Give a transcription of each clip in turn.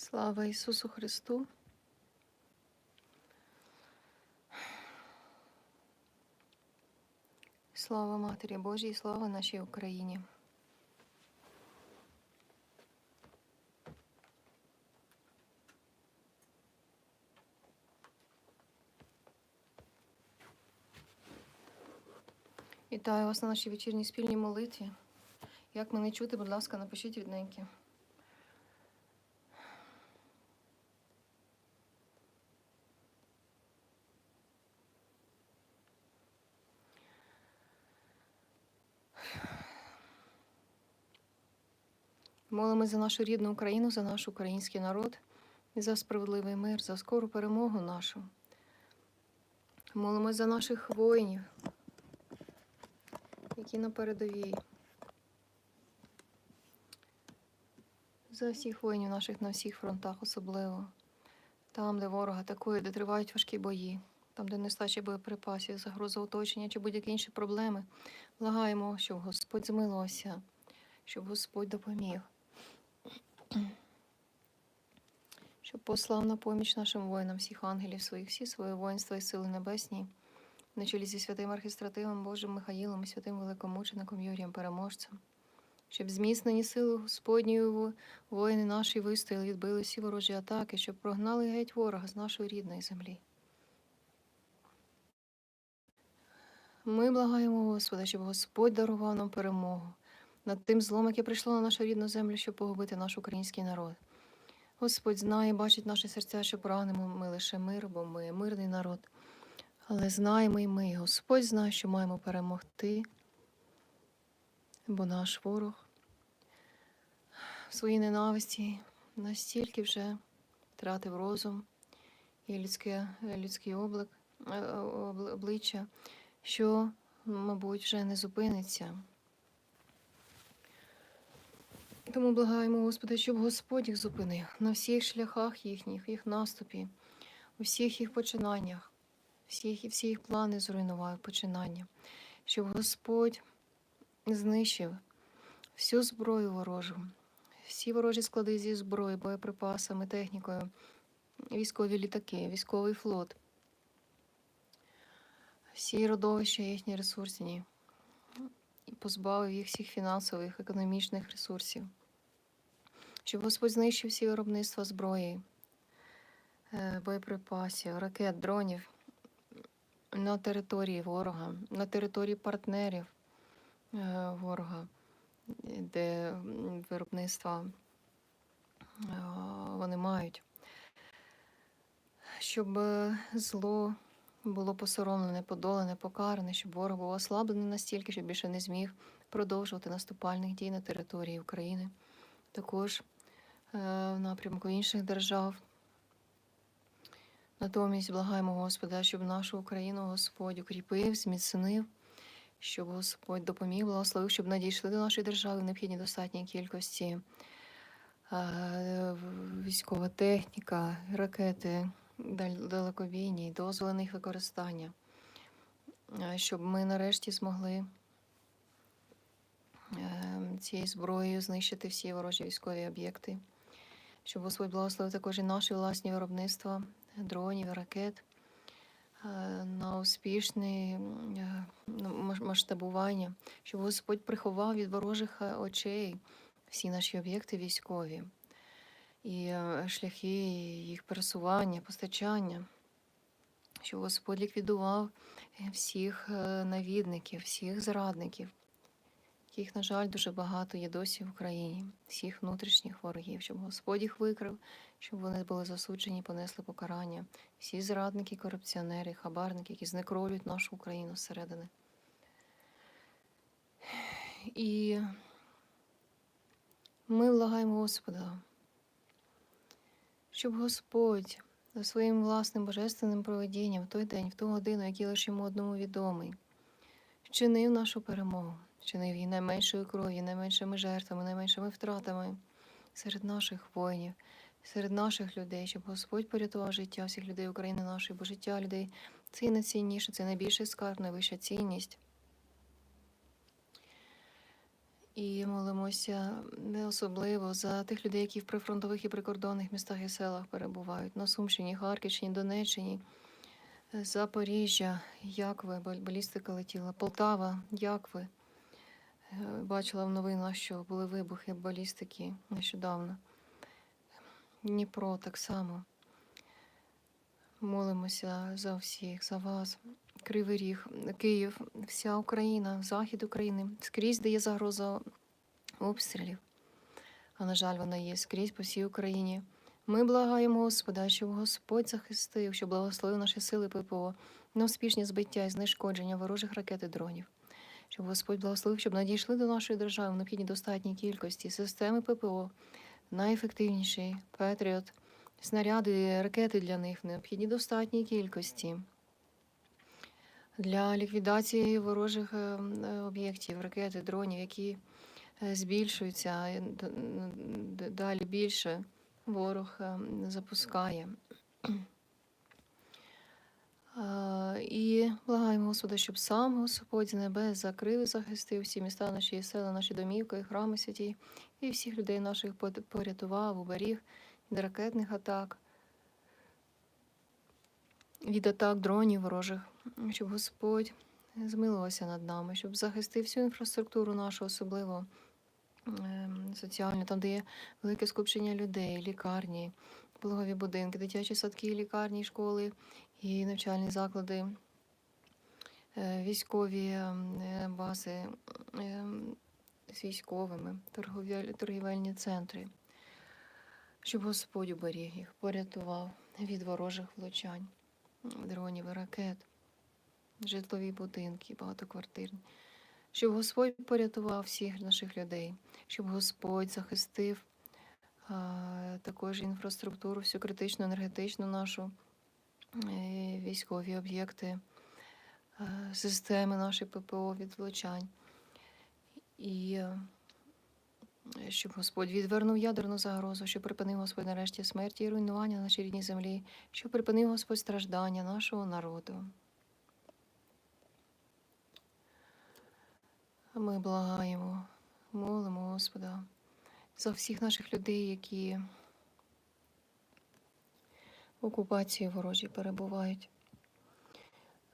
Слава Ісусу Христу. Слава Матері Божій, слава нашій Україні. Вітаю вас на нашій вечірній спільній молитві. Як мене чути, будь ласка, напишіть рідненькі. Молимось за нашу рідну Україну, за наш український народ, і за справедливий мир, за скору перемогу нашу. Молимось за наших воїнів, які на передовій. За всіх воїнів наших на всіх фронтах, особливо там, де ворог атакує, де тривають важкі бої, там, де нестача боєприпасів, загроза оточення чи будь-які інші проблеми. Благаємо, щоб Господь змилувався, щоб Господь допоміг. Щоб послав на поміч нашим воїнам всіх ангелів своїх, всі свої воїнства і сили небесні, на чолі зі святим архістративом Божим Михаїлом і святим великомучеником Юрієм Переможцем, щоб зміцнені сили Господньої воїни наші вистояли, відбили всі ворожі атаки, щоб прогнали геть ворога з нашої рідної землі. Ми благаємо Господа, щоб Господь дарував нам перемогу над тим злом, яке прийшло на нашу рідну землю, щоб погубити наш український народ. Господь знає, бачить наші серця, що прагнемо ми лише мир, бо ми мирний народ. Але знаємо і ми, Господь знає, що маємо перемогти, бо наш ворог в своїй ненависті настільки вже втратив розум і людське, людський облик, е, е, обли- обличчя, що, мабуть, вже не зупиниться. Тому благаємо Господа, щоб Господь їх зупинив на всіх шляхах їхніх, їх наступі, у всіх їх починаннях, всіх, всі їх плани зруйнував починання, щоб Господь знищив всю зброю ворожу, всі ворожі склади зі зброї, боєприпасами, технікою, військові літаки, військовий флот, всі родовища їхні ресурсні, позбавив їх всіх фінансових, економічних ресурсів. Щоб Господь знищив всі виробництва зброї, е, боєприпасів, ракет, дронів на території ворога, на території партнерів е, ворога, де виробництва е, вони мають, щоб зло було посоромлене, подолене, покаране, щоб ворог був ослаблений настільки, щоб більше не зміг продовжувати наступальних дій на території України. Також е, в напрямку інших держав. Натомість благаємо Господа, щоб нашу Україну Господь укріпив, зміцнив, щоб Господь допоміг, благословив, щоб надійшли до нашої держави в необхідній достатній кількості е, військова техніка, ракети далекобійні, дозволи на їх використання, Е, щоб ми нарешті змогли е, цією зброєю знищити всі ворожі військові об'єкти, щоб Господь благословив також і наші власні виробництва дронів, ракет е, на успішне ну, мас- масштабування, щоб Господь приховав від ворожих очей всі наші об'єкти військові і е, шляхи їх пересування, постачання, щоб Господь ліквідував е, всіх е, навідників, всіх зрадників, яких, на жаль, дуже багато є досі в Україні, всіх внутрішніх ворогів, щоб Господь їх викрив, щоб вони були засуджені, понесли покарання. Всі зрадники, корупціонери, хабарники, які знекровлюють нашу Україну зсередини. І ми влагаємо Господа, щоб Господь своїм власним божественним проведінням в той день, в ту годину, який лише йому одному відомий, вчинив нашу перемогу, вчинив її найменшою кров'ю, найменшими жертвами, найменшими втратами серед наших воїнів, серед наших людей, щоб Господь порятував життя всіх людей України нашої, бо життя людей це найцінніше, це найбільший скарб, найвища цінність. І молимося не особливо за тих людей, які в прифронтових і прикордонних містах і селах перебувають на Сумщині, Харківщині, Донеччині, Запоріжжя. Як ви? Балістика летіла. Полтава, як ви? Е, Бачила в новинах, що були вибухи балістики нещодавно. Дніпро так само. Молимося за всіх, за вас. Кривий Ріг, Київ, вся Україна, захід України, скрізь, де є загроза обстрілів. А на жаль, вона є скрізь по всій Україні. Ми благаємо Господа, щоб Господь захистив, щоб благословив наші сили ППО на успішні збиття і знешкодження ворожих ракет і дронів. Щоб Господь благословив, щоб надійшли до нашої держави в необхідній достатній кількості системи ППО, найефективніші Петріот, снаряди, ракети для них в необхідній достатній кількості. Для ліквідації ворожих е, е, об'єктів, ракети, дронів, які е, збільшуються, далі більше ворог запускає. І благаємо Господа, щоб сам Господь з небес закрив і захистив всі міста наші села, наші домівки, храми святі, і всіх людей наших порятував, уберіг від ракетних атак, від атак дронів ворожих, щоб Господь змилувався над нами, щоб захистив всю інфраструктуру нашу, особливо ем, соціальну, там, де є велике скупчення людей, лікарні, пологові будинки, дитячі садки, лікарні, школи і навчальні заклади, е, військові ем, е, бази ем, з військовими, торгівельні центри, щоб Господь уберіг їх, порятував від ворожих влучань, дронів і ракет, житлові будинки, багатоквартирні. Щоб Господь порятував всіх наших людей, щоб Господь захистив а, також інфраструктуру, всю критичну, енергетичну нашу, е, військові об'єкти, е, системи наші ППО від влучань. І е, щоб Господь відвернув ядерну загрозу, щоб припинив Господь нарешті смерті і руйнування на нашій рідній землі, щоб припинив Господь страждання нашого народу. Ми благаємо, молимо Господа за всіх наших людей, які в окупації ворожій перебувають,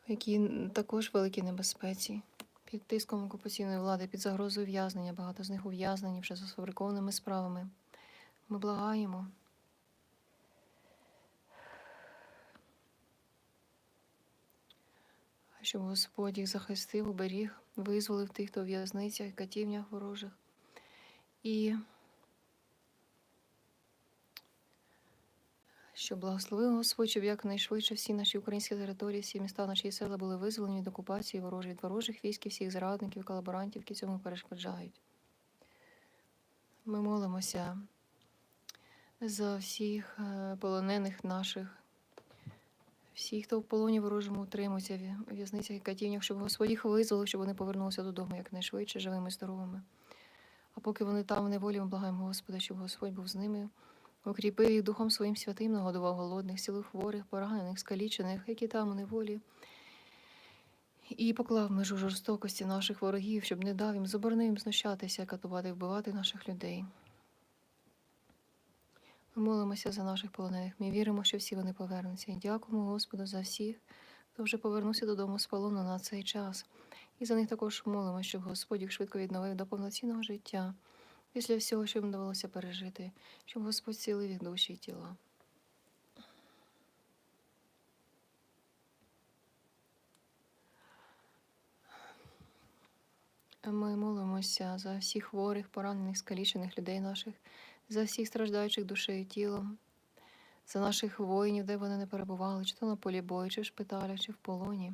які також в великій небезпеці, під тиском окупаційної влади, під загрозою в'язнення. Багато з них ув'язнені вже за сфабрикованими справами. Ми благаємо. Щоб Господь їх захистив, уберіг, визволив тих, хто в в'язницях катівнях ворожих. І щоб благословив Господь, щоб якнайшвидше всі наші українські території, всі міста, наші села були визволені від окупації ворожої, від ворожих військ всіх зрадників, колаборантів, які цьому перешкоджають. Ми молимося за всіх е, полонених наших, всіх, хто в полоні ворожому утримується в в'язницях і катівнях, щоб Господь їх визволив, щоб вони повернулися додому якнайшвидше, живими і здоровими. А поки вони там в неволі, ми благаємо Господа, щоб Господь був з ними, укріпив їх Духом Своїм святим, нагодував голодних, сілих хворих, поранених, скалічених, які там у неволі. І поклав межу жорстокості наших ворогів, щоб не дав їм, заборонив їм знущатися, катувати, вбивати наших людей. Ми молимося за наших полонених. Ми віримо, що всі вони повернуться. І дякуємо Господу за всіх, хто вже повернувся додому з полону на цей час. І за них також молимося, щоб Господь їх швидко відновив до повноцінного життя після всього, що їм довелося пережити, щоб Господь цілив їх душі і тіла. Ми молимося за всіх хворих, поранених, скалічених людей наших, за всіх страждаючих душею і тілом, за наших воїнів, де вони не перебували, чи то на полі бою, чи в шпиталях, чи в полоні.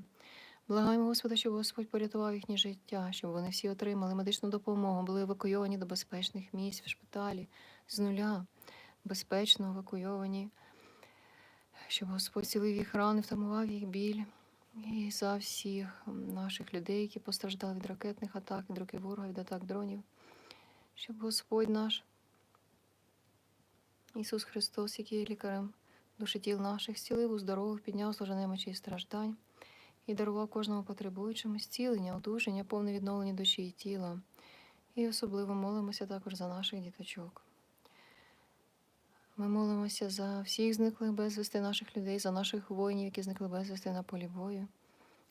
Благаємо Господа, щоб Господь порятував їхнє життя, щоб вони всі отримали медичну допомогу, були евакуйовані до безпечних місць в шпиталі з нуля, безпечно евакуйовані, щоб Господь цілив їх рани, втамував їх біль. І за всіх наших людей, які постраждали від ракетних атак, від руки ворога, від атак дронів, щоб Господь наш Ісус Христос, який є лікарем душі тіл наших, зцілив, уздоровив, підняв служене мечі і страждань і дарував кожному потребуючому зцілення, одужання, повне відновлення душі і тіла. І особливо молимося також за наших діточок. Ми молимося за всіх зниклих безвісти наших людей, за наших воїнів, які зникли безвісти на полі бою,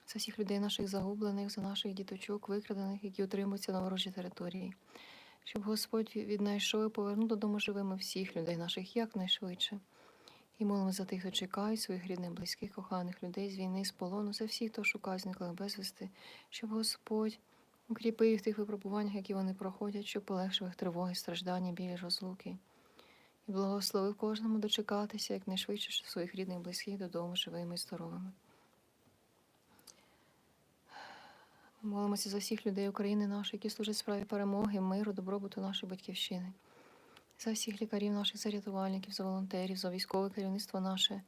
за всіх людей наших загублених, за наших діточок, викрадених, які утримуються на ворожій території, щоб Господь віднайшов і повернув додому живими всіх людей наших якнайшвидше. І молимо за тих, хто чекають своїх рідних, близьких, коханих людей з війни, з полону, за всіх, хто шукає зниклих безвісти, щоб Господь укріпив їх в тих випробуваннях, які вони проходять, щоб полегшив їх тривоги, страждання, білі розлуки. І благословив кожному дочекатися якнайшвидше своїх рідних, близьких додому, живими і здоровими. Молимося за всіх людей України нашої, які служать справі перемоги, миру, добробуту нашої батьківщини, за всіх лікарів наших, за рятувальників, за волонтерів, за військове керівництво наше,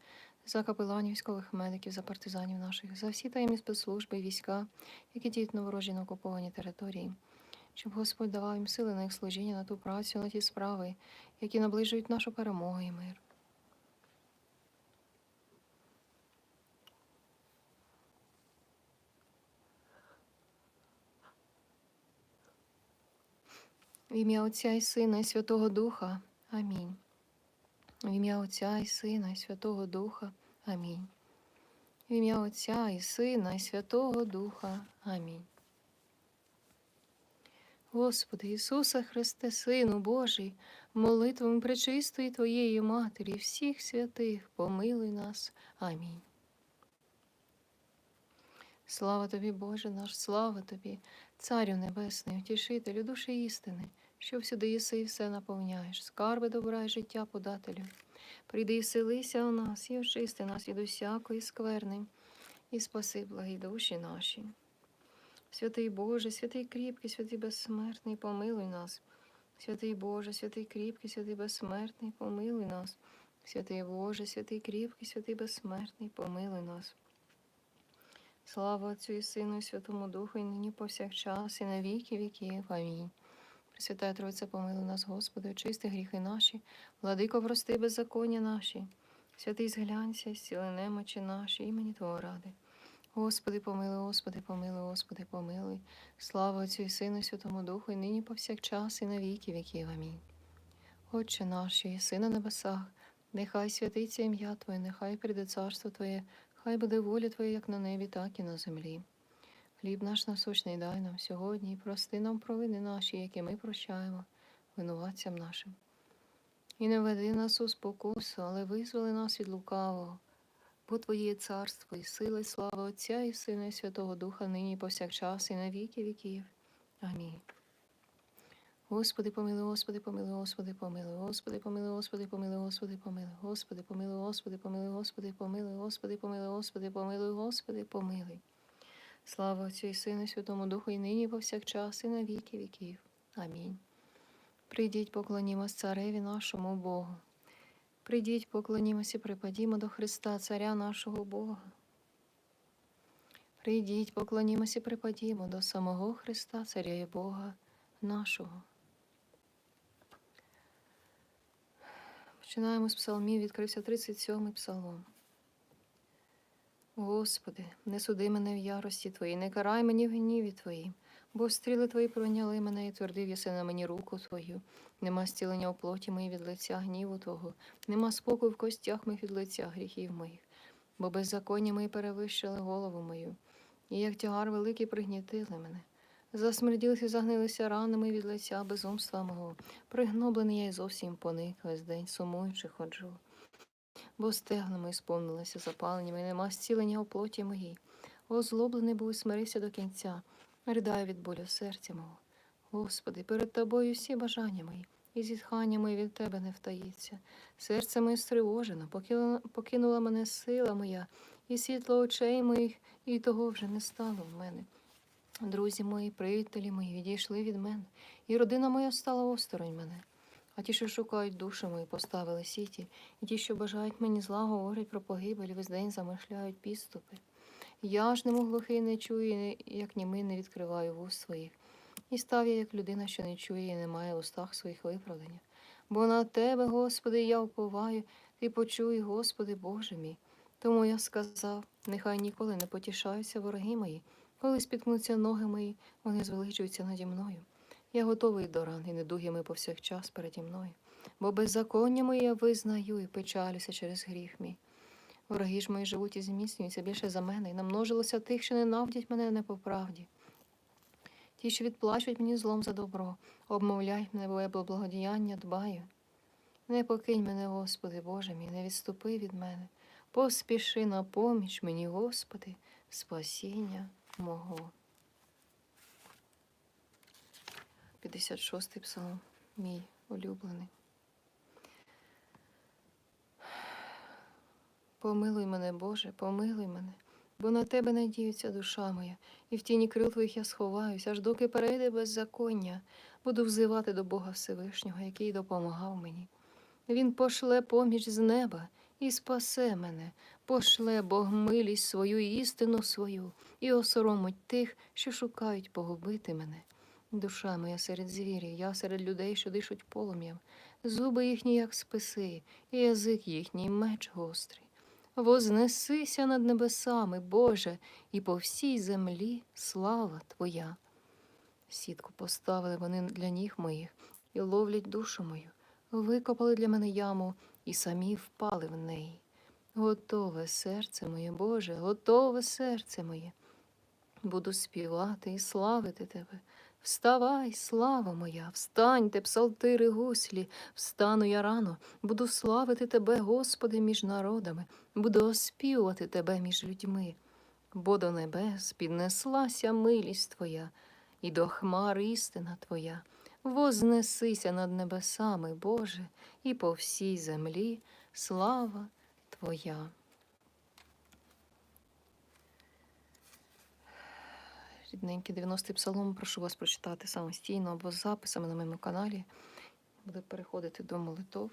за капеланів, військових медиків, за партизанів наших, за всі таємні спецслужби і війська, які діють на ворожі на окупованій території, щоб Господь давав їм сили на їх служіння, на ту працю, на ті справи, які наближують нашу перемогу і мир. В ім'я Отця і Сина і Святого Духа. Амінь. В ім'я Отця і Сина і Святого Духа. Амінь. В ім'я Отця і Сина і Святого Духа. Амінь. Господи Ісусе Христе, Сину Божий, молитвами пречистої Твоєї Матері, всіх святих, помилуй нас. Амінь. Слава тобі, Боже наш, слава тобі, Царю Небесний, утішителю душі істини, що всюди єси і все наповняєш, скарби добра і життя подателю. Прийди і вселися у нас, і очисти нас від усякої скверни, і спаси благі душі наші. Святий Боже, святий кріпкий, святий безсмертний, помилуй нас. Святий Боже, святий кріпкий, святий безсмертний, помилуй нас. Святий Боже, святий кріпкий, святий безсмертний, помилуй нас. Слава Отцю і Сину, і Святому Духу, і нині повсякчас, і на віки віків. Амінь. Пресвятая Тройця, помилуй нас, Господи, очисти гріхи наші, владико, прости беззаконня наші. Святий зглянься, зціли немочі наші, імені Твого ради. Господи, помилуй, Господи, помилуй, Господи, помилуй. Слава Отцю і Сину, Святому Духу, і нині повсякчас, і на віки віків. Амінь. Отче наш, що єси на небесах, нехай святиться ім'я Твоє, нехай прийде царство Твоє, хай буде воля Твоя, як на небі, так і на землі. Хліб наш насущний дай нам сьогодні, і прости нам провини наші, які ми прощаємо, винуватцям нашим. І не веди нас у спокусу, але визволи нас від лукавого. Бо Твоє царство, і сила, і слава Отця і Сина, і Святого Духа, нині повсякчас, і на віки віків. Амінь. Господи, помилуй, Господи, помилуй, Господи, помилуй, Господи, помилуй, Господи, помилуй, Господи, помилуй, Господи, помилуй, Господи, помилуй, Господи, помилуй, Господи, помилуй, Господи, помилуй, Господи, помилуй. Слава Отцю і Сину, Святому Духу, і нині, і повсякчас, і на віки віків. Амінь. Прийдіть, поклонімось цареві нашому Богу. Прийдіть, поклонімося, припадімо до Христа, Царя нашого Бога. Прийдіть, поклонімося, припадімо до самого Христа, Царя і Бога нашого. Починаємо з псалмів, відкрився 37-й псалом. Господи, не суди мене в ярості Твоїй, не карай мені в гніві Твоїм, бо стріли Твої пройняли мене і твердив єси на мені руку Твою. Нема зцілення у плоті моїй від лиця гніву Твого, нема спокою в костях моїх від лиця гріхів моїх, бо беззаконня мої перевищили голову мою, і як тягар великий пригнітили мене. Засмерділися, загнилися ранами від лиця безумства мого. Пригноблений я й зовсім поник весь день, сумуючи ходжу. Бо стегна мої сповнилися запаленнями, і нема зцілення у плоті моїй. Озлоблений був і смирився до кінця, ридаю від болю серця мого. Господи, перед тобою всі бажання мої, і зітхання мої від тебе не втаїться. Серце моє стривожено, покинула мене сила моя, і світло очей моїх, і того вже не стало в мене. Друзі мої, приятелі мої відійшли від мене, і родина моя стала осторонь мене. Ті, що шукають душу мою, поставили сіті, і ті, що бажають мені зла, говорять про погибель, весь день замишляють підступи. Я ж немов глухий не чую, як німий не відкриваю вуст своїх. І став я, як людина, що не чує і не має в устах своїх виправдання. Бо на тебе, Господи, я уповаю, ти почуй, Господи, Боже мій. Тому я сказав, нехай ніколи не потішаються вороги мої, коли спіткнуться ноги мої, вони звеличуються наді мною. Я готовий до ран і недугими повсякчас переді мною. Бо беззаконня моє визнаю і печалюся через гріх мій. Вороги ж мої живуть і зміцнюються більше за мене, і намножилося тих, що ненавидять мене не по правді. Ті, що відплачують мені злом за добро, обмовляють мене, бо благодіяння дбаю. Не покинь мене, Господи, Боже мій, не відступи від мене. Поспіши на поміч мені, Господи, спасіння мого. 56-й псалом, мій улюблений. Помилуй мене, Боже, помилуй мене, бо на тебе надіється душа моя, і в тіні крил твоїх я сховаюсь, аж доки перейде беззаконня, буду взивати до Бога Всевишнього, який допомагав мені. Він пошле поміч з неба і спасе мене, пошле Бог милість свою і істину свою, і осоромить тих, що шукають погубити мене. Душа моя серед звірів, я серед людей, що дишуть полум'ям, зуби їхні, як списи, і язик їхній меч гострий. Вознесися над небесами, Боже, і по всій землі слава Твоя. Сітку поставили вони для ніг моїх і ловлять душу мою, викопали для мене яму і самі впали в неї. Готове серце моє, Боже, готове серце моє. Буду співати і славити Тебе. Вставай, слава моя, встаньте, псалтири гуслі, встану я рано, буду славити Тебе, Господи, між народами, буду оспівувати Тебе між людьми. Бо до небес піднеслася милість Твоя, і до хмар істина Твоя. Вознесися над небесами, Боже, і по всій землі слава Твоя. Рідненький 90-й псалом, прошу вас прочитати самостійно або з записами на моєму каналі. Буду переходити до молитов.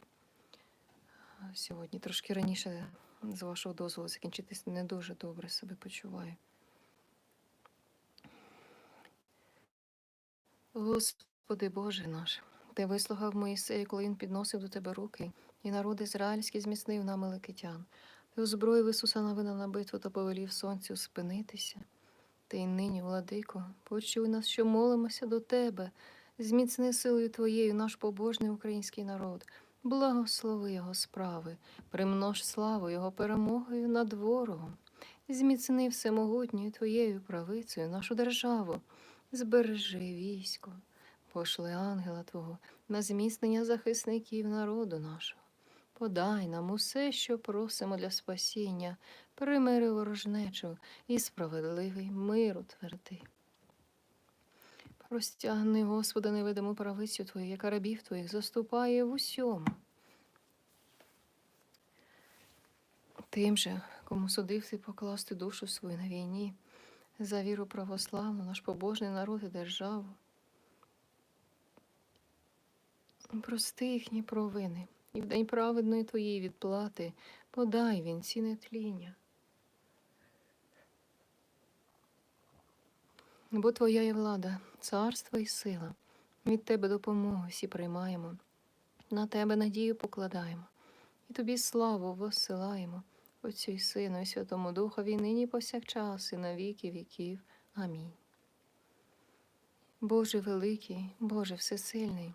Сьогодні трошки раніше, з вашого дозволу, закінчитись не дуже добре себе почуваю. Господи Боже наш, Ти вислухав Моїсея, коли він підносив до Тебе руки, і народ ізраїльський зміцнив на Меликитян. Ти озброїв Ісуса Навина на битву та повелів сонцю спинитися. Ти й нині, владико, почуй нас, що молимося до Тебе, зміцни силою Твоєю наш побожний український народ, благослови його справи, примнож славу Його перемогою над ворогом, зміцни всемогутньою Твоєю правицею нашу державу, збережи військо, пошли ангела Твого на зміцнення захисників народу нашого. Подай нам усе, що просимо для спасіння, примири ворожнечу і справедливий мир утверди. Простягни, Господи, невидиму правицю Твою, яка рабів Твоїх заступає в усьому. Тим же, кому судив ти покласти душу свою на війні, за віру православну, наш побожний народ і державу. Прости їхні провини, і в день праведної Твоєї відплати подай вінці нетління. Бо Твоя є влада, царство і сила. Від Тебе допомогу всі приймаємо, на Тебе надію покладаємо, і Тобі славу воссилаємо, Отцю і Сину, і Святому Духові, нині повсякчас, і на віки віків. Амінь. Боже великий, Боже всесильний,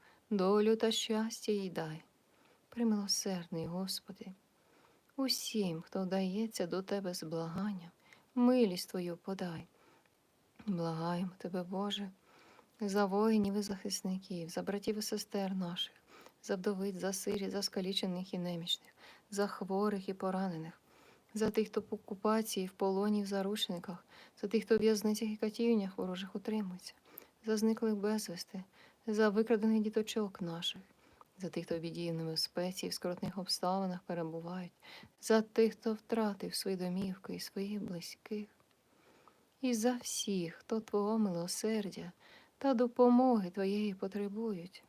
долю та щастя їй дай. Примилосердний, Господи усім, хто вдається до Тебе з благанням, милість Твою подай. Благаємо Тебе, Боже, за воїнів і захисників, за братів і сестер наших, за вдовиць, за сиріт, за скалічених і немічних, за хворих і поранених, за тих, хто в окупації, в полоні, в заручниках, за тих, хто в в'язницях і катівнях ворожих утримується, за зниклих безвісти, за викрадених діточок наших за тих, хто в біді в небезпеці і в скоротних обставинах перебувають, за тих, хто втратив свої домівки і своїх близьких, і за всіх, хто Твого милосердя та допомоги Твоєї потребують.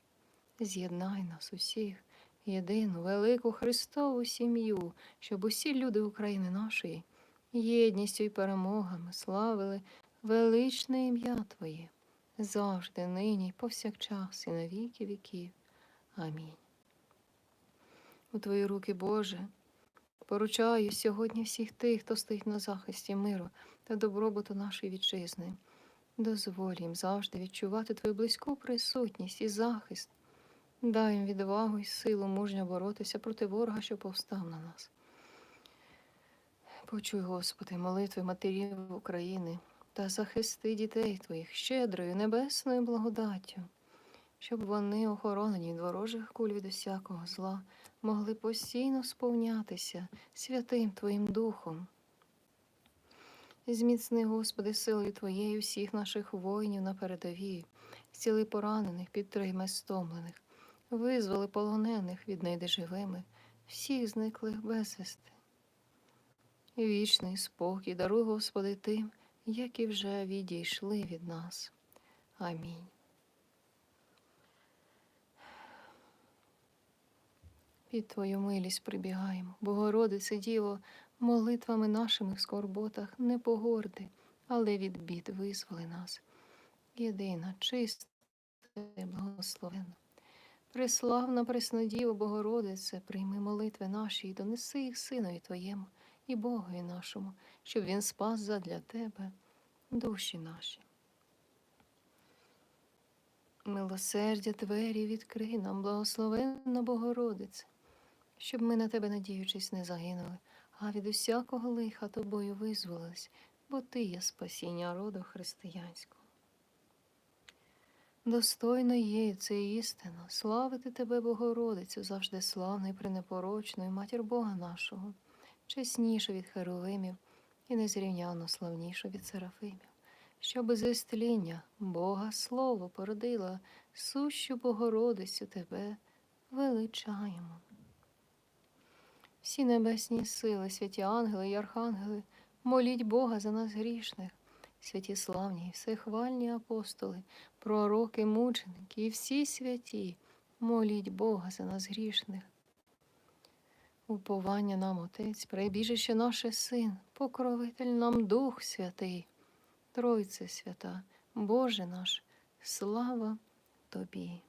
З'єднай нас усіх, єдину велику Христову сім'ю, щоб усі люди України нашої єдністю і перемогами славили величне ім'я Твоє, завжди, нині, й повсякчас, і на віки віків. Амінь. У Твої руки, Боже, поручаю сьогодні всіх тих, хто стоїть на захисті миру та добробуту нашої вітчизни. Дозволь їм завжди відчувати Твою близьку присутність і захист. Дай їм відвагу і силу мужньо боротися проти ворога, що повстав на нас. Почуй, Господи, молитви матерів України та захисти дітей Твоїх щедрою небесною благодаттю, щоб вони, охоронені від ворожих куль від усякого зла, могли постійно сповнятися святим Твоїм Духом. Зміцни, Господи, силою Твоєю всіх наших воїнів на передовій, зціли поранених, підтримай стомлених, визволи полонених, віднайди живими, всіх зниклих безвісти. Вічний спокій даруй, Господи, тим, які вже відійшли від нас. Амінь. Під Твою милість прибігаємо, Богородице Діво, молитвами нашими в скорботах не погорди, але від бід визволи нас. Єдина, чиста, і благословенна. Преславна Преснодіво Богородице, прийми молитви наші і донеси їх Синові Твоєму і Богові нашому, щоб Він спас задля Тебе душі наші. Милосердя двері відкрий нам, благословенна Богородице, щоб ми на тебе, надіючись, не загинули, а від усякого лиха тобою визволились, бо ти є спасіння роду християнського. Достойно є це істина, славити тебе, Богородицю, завжди славну і пренепорочну, і матір Бога нашого, чеснішу від херовимів і незрівняно славнішу від серафимів, що без істління Бога Слово породила, сущу Богородицю тебе величаємо. Всі небесні сили, святі ангели й архангели, моліть Бога за нас грішних, святі славні і всехвальні апостоли, пророки, мученики і всі святі, моліть Бога за нас грішних. Уповання нам, Отець, прибіжище наше Син, покровитель нам Дух Святий, Тройце свята, Боже наш, слава Тобі.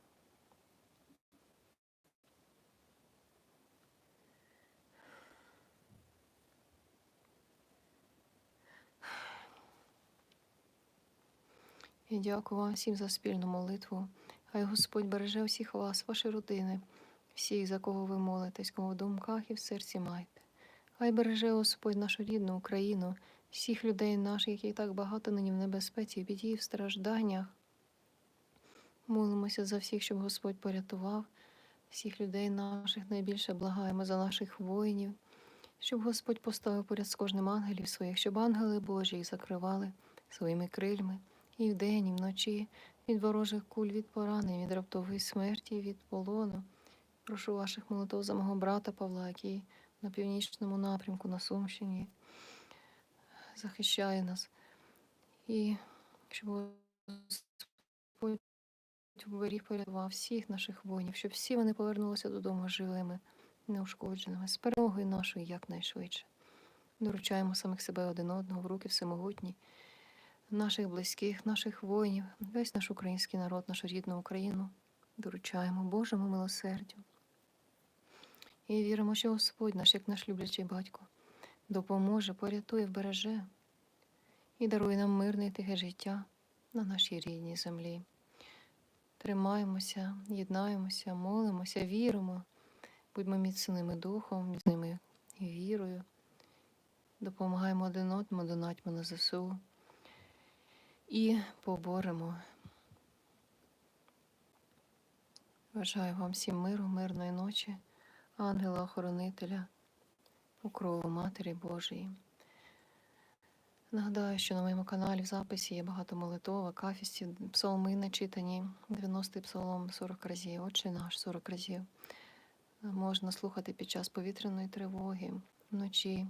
І дякую вам всім за спільну молитву. Хай Господь береже всіх вас, ваші родини, всіх, за кого ви молитесь, кого в думках і в серці маєте. Хай береже Господь нашу рідну Україну, всіх людей наших, які так багато нині в небезпеці, біді, в стражданнях. Молимося за всіх, щоб Господь порятував всіх людей наших, найбільше благаємо за наших воїнів, щоб Господь поставив поряд з кожним ангелів своїх, щоб ангели Божі їх закривали своїми крильми і вдень, і вночі, від ворожих куль, від поранень, від раптової смерті, від полону. Прошу ваших молитв за мого брата Павла, який на північному напрямку на Сумщині захищає нас. І щоб Господь уберіг порятував всіх наших воїнів, щоб всі вони повернулися додому живими, неушкодженими, з перемогою нашою якнайшвидше. Доручаємо самих себе один одного в руки всемогутні, наших близьких, наших воїнів, весь наш український народ, нашу рідну Україну. Доручаємо Божому милосердю. І віримо, що Господь наш, як наш люблячий батько, допоможе, порятує, вбереже і дарує нам мирне і тихе життя на нашій рідній землі. Тримаємося, єднаємося, молимося, віримо, будьмо міцними духом, міцними вірою, допомагаємо один одному, донатьмо на ЗСУ. І поборемо. Бажаю вам всім миру, мирної ночі, ангела-охоронителя, покрову Матері Божої. Нагадаю, що на моєму каналі в записі є багато молитов, акафістів, псалми начитані, 90-й псалом 40 разів, Отче наш 40 разів. Можна слухати під час повітряної тривоги, вночі,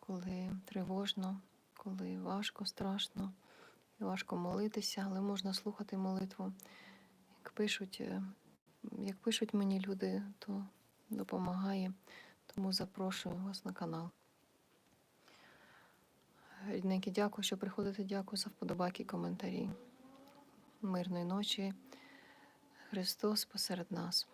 коли тривожно, коли важко, страшно. важко молитися, але можна слухати молитву. Як пишуть, е, як пишуть мені люди, то допомагає. Тому запрошую вас на канал. Рідненькі, дякую, що приходите. Дякую за вподобайки, коментарі. Мирної ночі. Христос посеред нас.